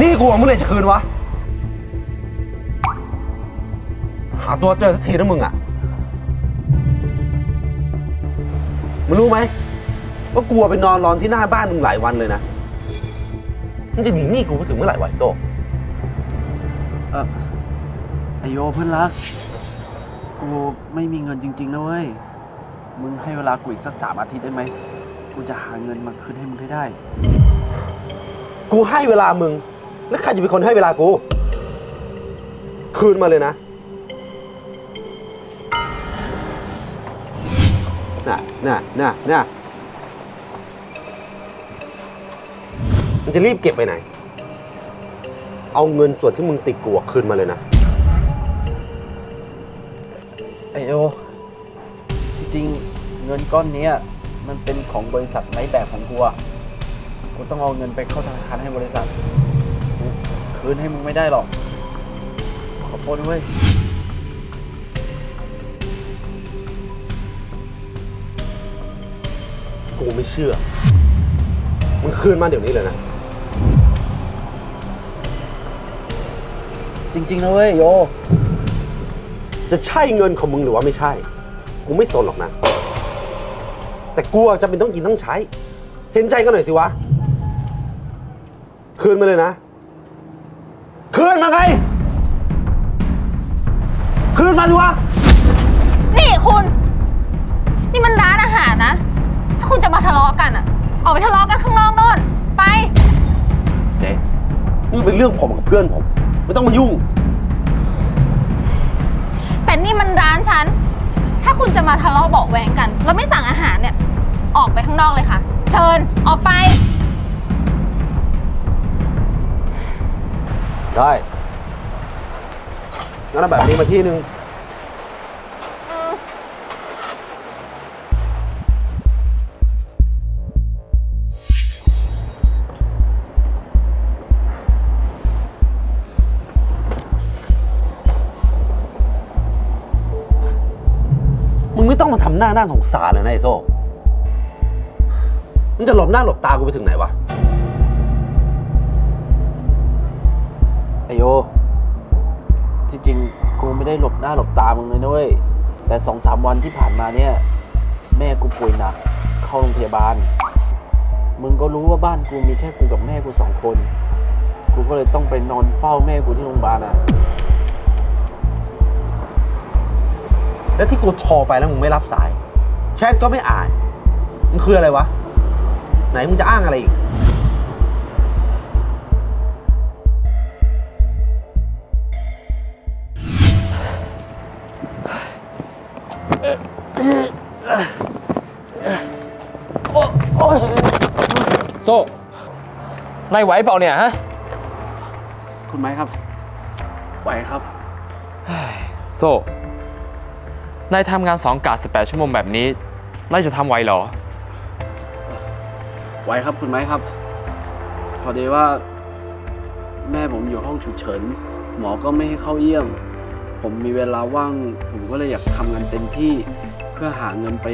นี่กูเอาเมื่อไหร่จะคืนวะ หาตัวเจอสักทีนะมึงอะ มึงรู้ไหมว่ากลัวไปนอนรอนที่หน้าบ้านมึงหลายวันเลยนะมึงจะหนีหนี้กูไปถึงเมื่อไหร่ไหวะไอ้โซ่เออไอโยเพื่อนรัก กูไม่มีเงินจริง ๆ นะเว้ย มึงให้เวลากูอีกสักสามอาทิตย์ได้ไหม กูจะหาเงินมาคืนให้มึงให้ได้ กูให้เวลามึง แล้วใครจะเป็นคนให้เวลากู คืนมาเลยนะน่ะน่ะน่ะน่ะมันจะรีบเก็บไปไหน เอาเงินส่วนที่มึงติดกูอะคืนมาเลยนะ ไอโยจริงๆเงินก้อนเนี้ยมันเป็นของบริษัทไร้แบบของกูอะกูต้องเอาเงินไปเข้าธนาคารให้บริษัท คืนให้มึงไม่ได้หรอก ขอโทษด้วย กูไม่เชื่อ มึงคืนมาเดี๋ยวนี้เลยนะ จริงๆนะเว้ยโย จะใช่เงินของมึงหรือว่าไม่ใช่ กูไม่สนหรอกนะ แต่กูอะจำเป็นต้องกินต้องใช้ เห็นใจกันหน่อยสิวะ คืนมาเลยนะ คืนมาไง คืนมาสิวะ นี่คุณ นี่มันร้านอาหารนะ ถ้าคุณจะมาทะเลาะกันอะออกไปทะเลาะกันข้างนอกโน่น ไป เจ๊นี่เป็นเรื่องผมกับเพื่อนผม ไม่ต้องมายุ่ง แต่นี่มันร้านฉัน ถ้าคุณจะมาทะเลาะเบาะแวงกัน แล้วไม่สั่งอาหารเนี่ย ออกไปข้างนอกเลยค่ะ เชิญ ออกไป ได้งั้นเอาแบบนี้มาที่หนึ่งมึงไม่ต้องมาทำหน้าหน้าสงสารเลยนะไอโซ่ มึงจะหลบหน้าหลบตากูไปถึงไหนวะ โย จริงๆ กูไม่ได้หลบหน้าหลบตามึงเลยนะเว้ย แต่สองสามวันที่ผ่านมาเนี่ย แม่กูป่วยหนัก เข้าโรงพยาบาล มึงก็รู้ว่าบ้านกูมีแค่กูกับแม่กูสองคน กูก็เลยต้องไปนอนเฝ้าแม่กูที่โรงพยาบาลอะ แล้วที่กูโทรไปแล้วมึงไม่รับสาย แชทก็ไม่อ่าน มึงคืออะไรวะ ไหนมึงจะอ้างอะไรอีก นายไหวเปล่าเนี่ยฮะ คุณไม้ครับ ไหวครับ โซ่ นายทำงานสองกะ18ชั่วโมงแบบนี้ นายจะทำไหวเหรอ ไหวครับคุณไม้ครับ พอดีว่า แม่ผมอยู่ห้องฉุกเฉิน หมอก็ไม่ให้เข้าเยี่ยม ผมมีเวลาว่าง ผมก็เลยอยากทำงานเต็มที่ เพื่อหาเงินไป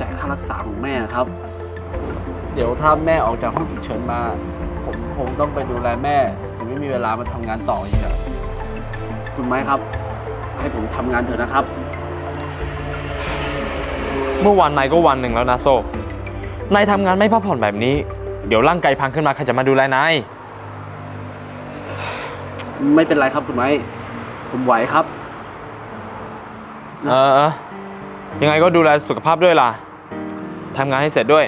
จ่ายค่ารักษาของแม่นะครับ เดี๋ยวถ้าแม่ออกจากห้องฉุกเฉินมาผม คงต้องไปดูแลแม่จะไม่มีเวลามาทำงานต่ออีกอะคุณไม้ครับ ให้ผมทำงานเถอะนะครับ เมื่อวานนายก็วันหนึ่งแล้วนะโซ่นายทำงานไม่พักผ่อนแบบนี้ เดี๋ยวร่างกายพังขึ้นมาใครจะมาดูแลนาย ไม่เป็นไรครับคุณไม้ ผมไหวครับ เออเออยังไงก็ดูแลสุขภาพด้วยล่ะทำงานให้เสร็จด้วย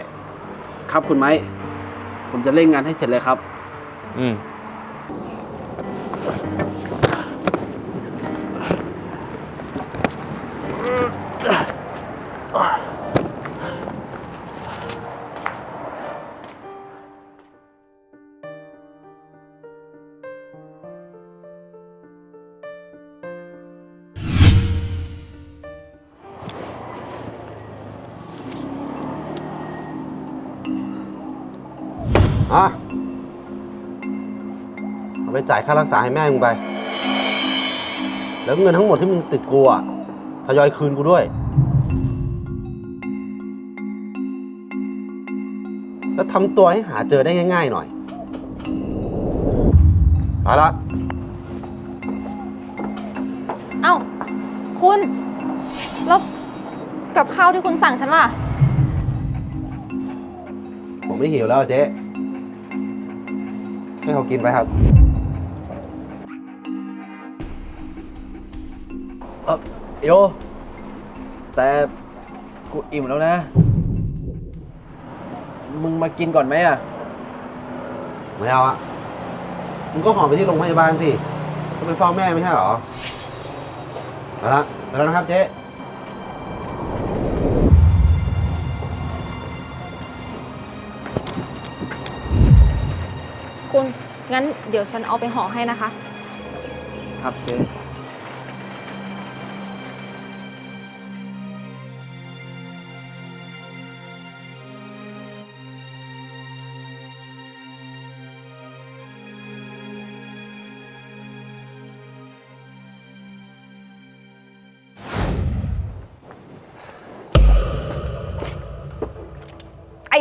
ครับคุณไม้ ผมจะเร่งงานให้เสร็จเลยครับ 嗯。啊。啊 จ่ายค่ารักษาให้แม่มึงไป แล้วเงินทั้งหมดที่มึงติดกูอะทยอยคืนกูด้วย แล้วทำตัวให้หาเจอได้ง่าย ๆ หน่อยเอาละเอ้า คุณ แล้วกับข้าวที่คุณสั่งฉันล่ะ ผมไม่หิวแล้วเจ๊ให้เขากินไปครับ โย แต่กูอิ่มแล้วนะ มึงมากินก่อนไหมอะ ไม่เอาอะมึงก็หอมไปที่โรงพยาบาลสิก็ไปเฝ้าแม่ไม่ใช่เหรอเอาละไปแล้วนะครับเจ๊ คุณ งั้นเดี๋ยวฉันเอาไปห่อให้นะคะ ครับเจ๊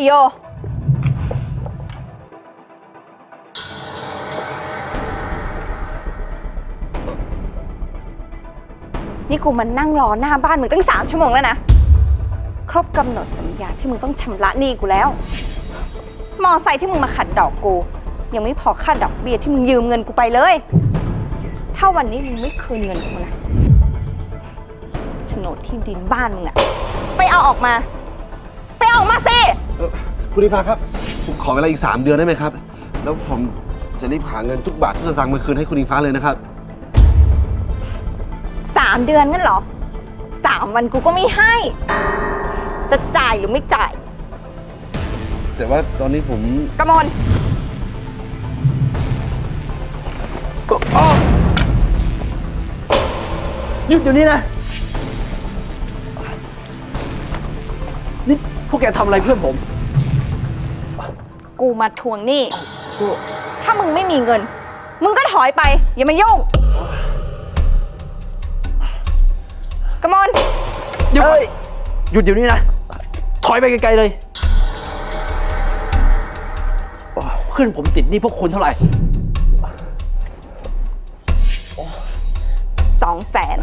โย นี่กูมานั่งรอหน้าบ้านมึงตั้งสามชั่วโมงแล้วนะ ครบกำหนดสัญญาที่มึงต้องชำระหนี้กูแล้ว มอไซค์ที่มึงมาขัดดอกกู ยังไม่พอค่าดอกเบี้ยที่มึงยืมเงินกูไปเลย ถ้าวันนี้มึงไม่คืนเงินกูนะโฉนดที่ดินบ้านมึงอะไปเอาออกมา ไปเอาออกมาสิ คุณนิพาครับ ผมขอเวลาอีก 3 เดือนได้ไหมครับ แล้วผมจะรีบหาเงินทุกบาททุกสตางค์มาคืนให้คุณอิงฟ้าเลยนะครับ สามเดือนงั้นเหรอสามวันกูก็ไม่ให้ จะจ่ายหรือไม่จ่ายแต่ว่าตอนนี้ผมกระมนหยุดอยู่นี่นะ นี่พวกแกทำอะไรเพื่อนผม กูมาทวงหนี้ ถ้ามึงไม่มีเงิน มึงก็ถอยไป อย่ามายุ่งกระมนหยุดหยุดเดี๋ยวนี้นะ ถอยไปไกลๆเลยเพื่อนผมติดหนี่พวกคุณเท่าไหร่ สองแสน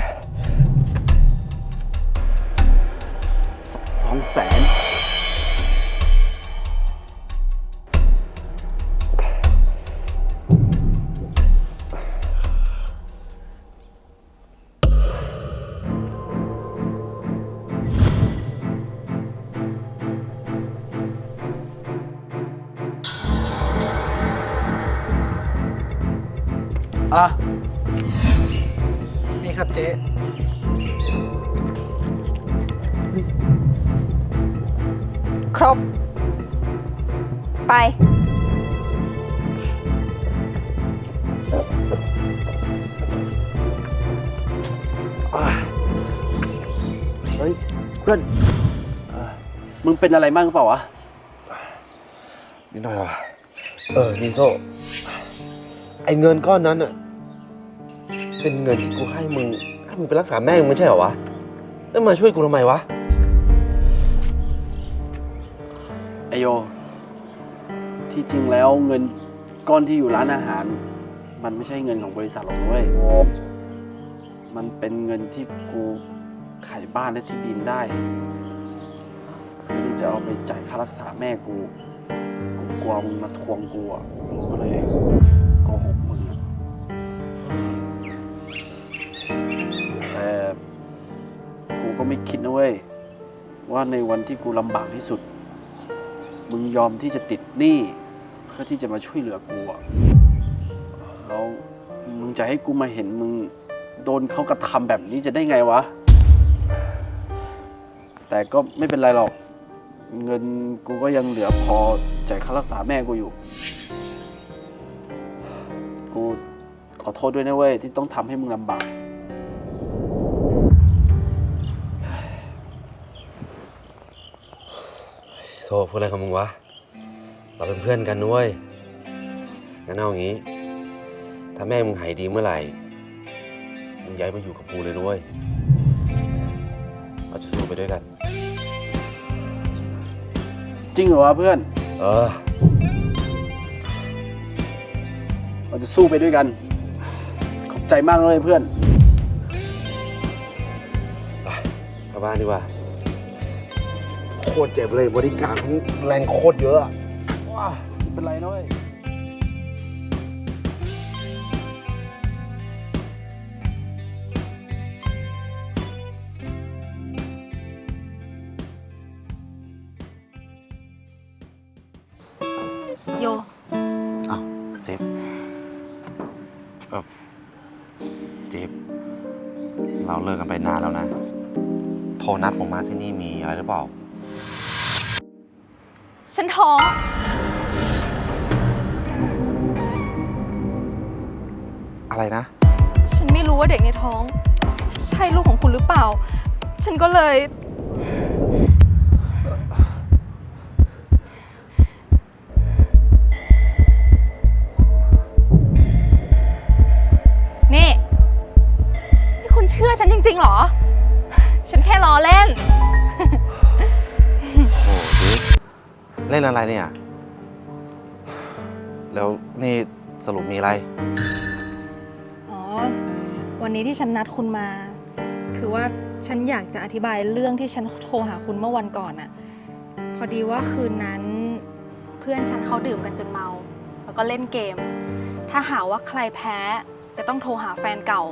สองแสน เจ๊ครบ ไป เฮ้ยเพื่อนเอ่อมึงเป็นอะไรบ้างเปล่าวะ นิดหน่อยว่ะเออนิโซไอเงินก้อนนั้นอะ เป็นเงินที่กูให้มึงให้มึงไปรักษาแม่มึงไม่ใช่เหรอวะ แล้วมาช่วยกูทำไมวะ ไอโย ที่จริงแล้วเงินก้อนที่อยู่ร้านอาหาร มันไม่ใช่เงินของบริษัทหรอกเว้ย มันเป็นเงินที่กูขายบ้านและที่ดินได้เพื่อที่จะเอาไปจ่ายค่ารักษาแม่กู กูกลัวมึงมาทวงกูอะกูก็เลย ไม่คิดนะเว้ย ว่าในวันที่กูลำบากที่สุด มึงยอมที่จะติดหนี้เพื่อที่จะมาช่วยเหลือกูอะแล้วมึงจะให้กูมาเห็นมึงโดนเขากระทำแบบนี้จะได้ไงวะ แต่ก็ไม่เป็นไรหรอก เงินกูก็ยังเหลือพอจ่ายค่ารักษาแม่กูอยู่ กูขอโทษด้วยนะเว้ยที่ต้องทำให้มึงลำบาก พูดอะไรกับมึงวะ เราเป็นเพื่อนกันด้วย งั้นเอาอย่างนี้ ถ้าแม่มึงหายดีเมื่อไหร่ มึงย้ายมาอยู่กับกูเลยด้วย เราจะสู้ไปด้วยกัน จริงเหรอวะเพื่อน เออ เราจะสู้ไปด้วยกัน ขอบใจมากเลยเพื่อนกลับบ้านดีกว่า โคตรเจ็บเลยบริการดมันแรงโคตรเยอะอะว้าไม่เป็นไรนะเว้ยโย อ้าวเจิ๊บเออเจิ๊บเราเลิกกันไปนานแล้วนะ โทรนัดผมมาที่นี่มีอะไรหรือเปล่า ฉันท้อง อะไรนะ ฉันไม่รู้ว่าเด็กในท้อง ใช่ลูกของคุณหรือเปล่า ฉันก็เลย ล่นอะไรเนี่ย แล้วนี่สรุปมีอะไร อ๋อ วันนี้ที่ฉันนัดคุณมา คือว่าฉันอยากจะอธิบายเรื่องที่ฉันโทรหาคุณเมื่อวันก่อนอะพอดีว่าคืนนั้นเพื่อนฉันเขาดื่มกันจนเมา แล้วก็เล่นเกม ถ้าหาว่าใครแพ้จะต้องโทรหาแฟนเก่า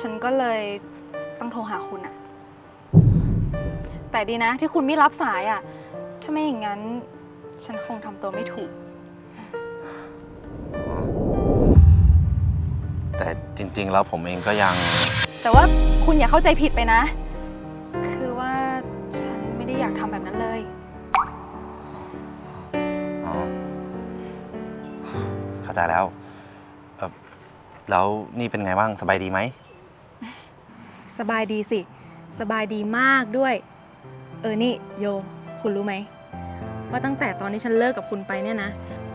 ฉันก็เลยต้องโทรหาคุณอะแต่ดีนะที่คุณไม่รับสายอะถ้าไม่อย่างนั้น ฉันคงทำตัวไม่ถูก แต่จริง ๆ แล้วผมเองก็ยัง แต่ว่าคุณอย่าเข้าใจผิดไปนะ คือว่าฉันไม่ได้อยากทำแบบนั้นเลย อ๋อ เข้าใจแล้วเอ่อแล้วนี่เป็นไงบ้างสบายดีไหม สบายดีสิ สบายดีมากด้วย เออ นี่โย คุณรู้ไหม ว่าตั้งแต่ตอนที่ฉันเลิกกับคุณไปเนี่ยนะ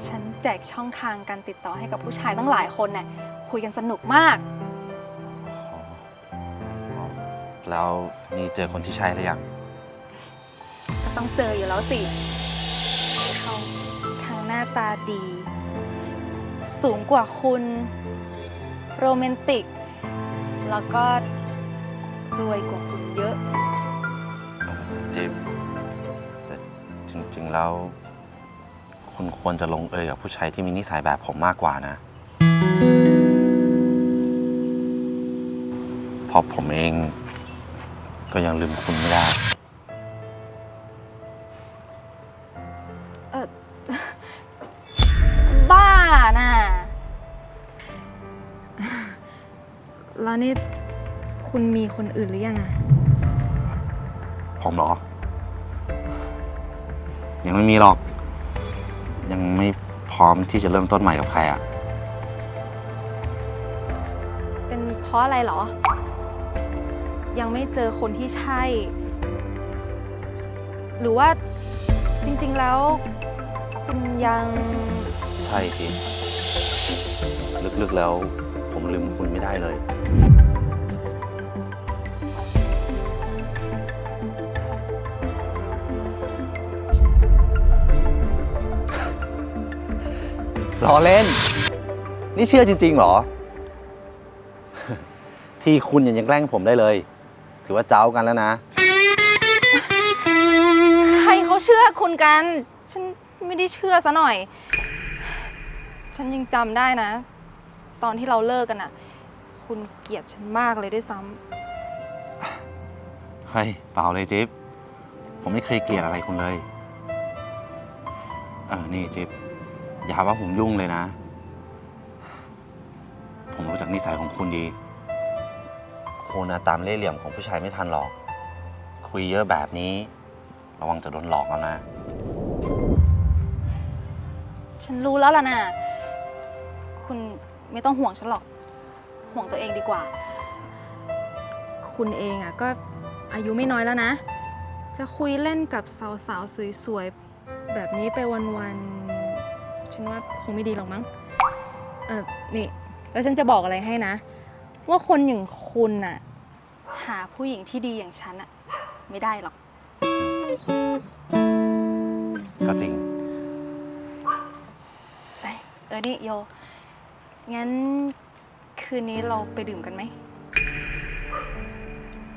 ฉันแจกช่องทางการติดต่อให้กับผู้ชายตั้งหลายคนเนี่ยคุยกันสนุกมาก แล้วนี่เจอคนที่ใช่หรือยัง ก็ต้องเจออยู่แล้วสิเขาทั้งหน้าตาดี สูงกว่าคุณ โรแมนติก แล้วก็รวยกว่าคุณเยอะจิ๊บแต่จริ งๆแล้ว คุณควรจะลงเอยกับผู้ชายที่มีนิสัยแบบผมมากกว่านะ เพราะผมเองก็ยังลืมคุณไม่ได้บ้าน่ะ แล้วนี่คุณมีคนอื่นหรือยังอะ ผมเหรอ ยังไม่มีหรอก ยังไม่พร้อมที่จะเริ่มต้นใหม่กับใครอะเป็นเพราะอะไรเหรอ ยังไม่เจอคนที่ใช่ หรือว่าจริงๆแล้ว คุณยังใช่จิ๊บลึกๆแล้ว ผมลืมคุณไม่ได้เลย ล้อเล่น นี่เชื่อจริงๆเหรอ ที่คุณยังแกล้งผมได้เลย ถือว่าเจ้ากันแล้วนะ ใครเขาเชื่อคุณกัน ฉันไม่ได้เชื่อซะหน่อย ฉันยังจำได้นะ ตอนที่เราเลิกกันอะคุณเกลียดฉันมากเลยด้วยซ้ำเฮ้ยเปล่าเลยจิ๊บผมไม่เคยเกลียดอะไรคุณเลย เออ นี่จิ๊บ อย่าหาว่าผมยุ่งเลยนะ ผมรู้จักนิสัยของคุณดี คุณนะตามเล่ห์เหลี่ยมของผู้ชายไม่ทันหรอก คุยเยอะแบบนี้ ระวังจะโดนหลอกเอานะ ฉันรู้แล้วล่ะนะ คุณไม่ต้องห่วงฉันหรอก ห่วงตัวเองดีกว่า คุณเองอะก็อายุไม่น้อยแล้วนะ จะคุยเล่นกับสาวๆสวยๆ แบบนี้ไปวันๆ ฉันว่าคงไม่ดีหรอกมั้ง เออนี่ แล้วฉันจะบอกอะไรให้นะ ว่าคนอย่างคุณน่ะ หาผู้หญิงที่ดีอย่างฉันอะไม่ได้หรอก ก็จริงเออนี่โย งั้นคืนนี้เราไปดื่มกันไหม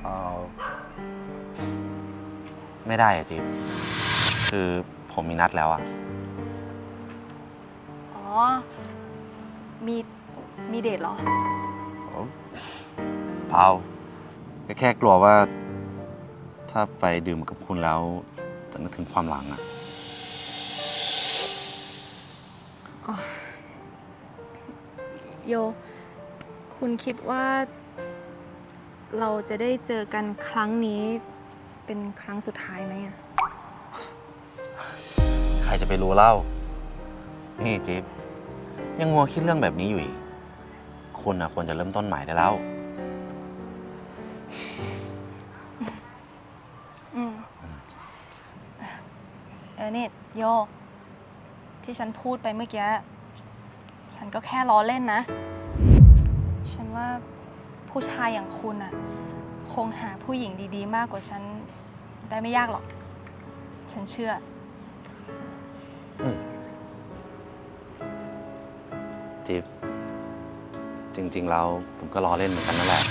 เออไม่ได้อะจิ๊บคือผมมีนัดแล้วอะ อ๋อ มีมีเดทเหรอ เปล่าก็แค่กลัวว่า ถ้าไปดื่มกับคุณแล้ว จะนึกถึงความหลังอะโย คุณคิดว่า เราจะได้เจอกันครั้งนี้เป็นครั้งสุดท้ายไหมอะใครจะไปรู้เล่า นี่จิ๊บ ยังงัวคิดเรื่องแบบนี้อยู่อีกคุณอะควรจะเริ่มต้นใหม่ได้แล้ว อืมเออนี่โย ที่ฉันพูดไปเมื่อกี้ ฉันก็แค่ล้อเล่นนะ ฉันว่าผู้ชายอย่างคุณอะคงหาผู้หญิงดีๆ มากกว่าฉัน ได้ไม่ยากหรอก ฉันเชื่อ จิ๊บจริง ๆ แล้วผมก็ล้อเล่นเหมือนกันนั่นแหละ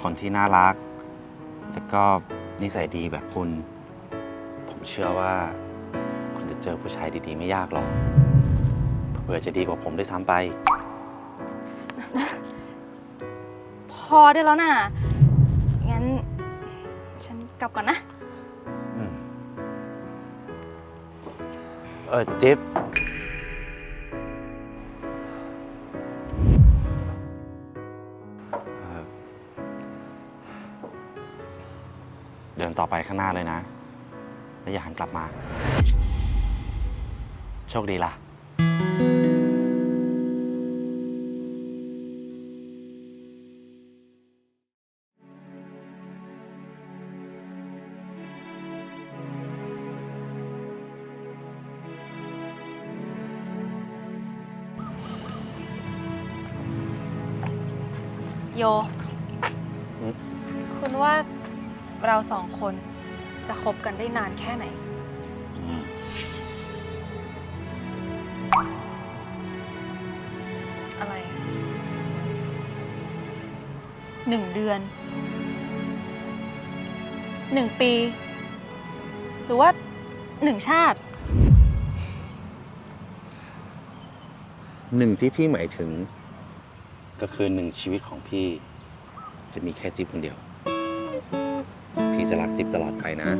คนที่น่ารัก แล้วก็นิสัยดีแบบคุณ ผมเชื่อว่าคุณจะเจอผู้ชายดีๆ ไม่ยากหรอกเผื่อจะดีกว่าผมด้วยซ้ำไป พอได้แล้วน่ะ งั้น ฉันกลับก่อนนะ อืมเออจิ๊บ เดินต่อไปข้างหน้าเลยนะ แล้วอย่าหันกลับมา โชคดีล่ะ หนึ่งเดือนหนึ่งปี หรือว่าหนึ่งชาติ หนึ่งที่พี่หมายถึงก็คือหนึ่งชีวิตของพี่ จะมีแค่จิ๊บคนเดียว พี่จะรักจิ๊บตลอดไปนะ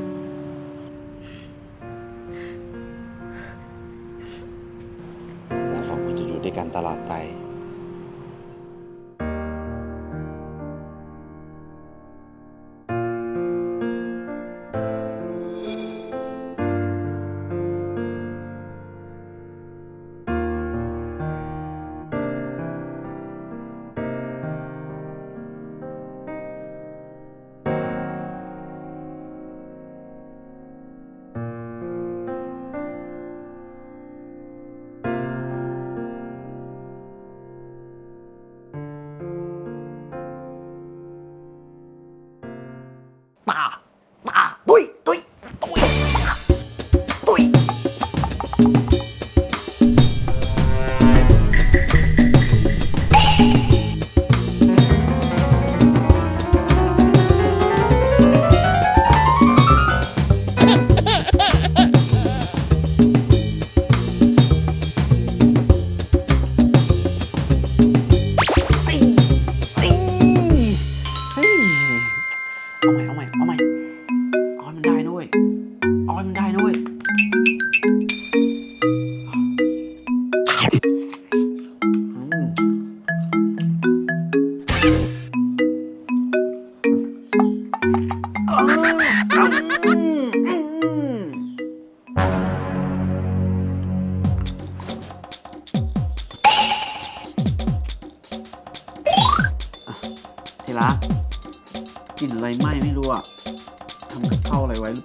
เราสองคนจะอยู่ด้วยกันตลอดไป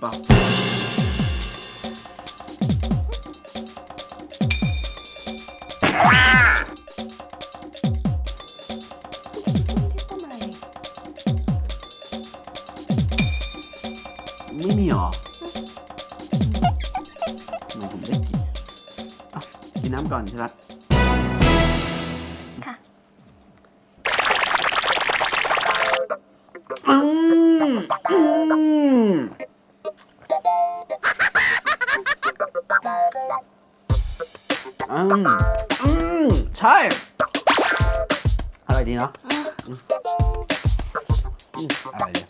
า อร่อยดีเนาะอืมอืมอร่อยดี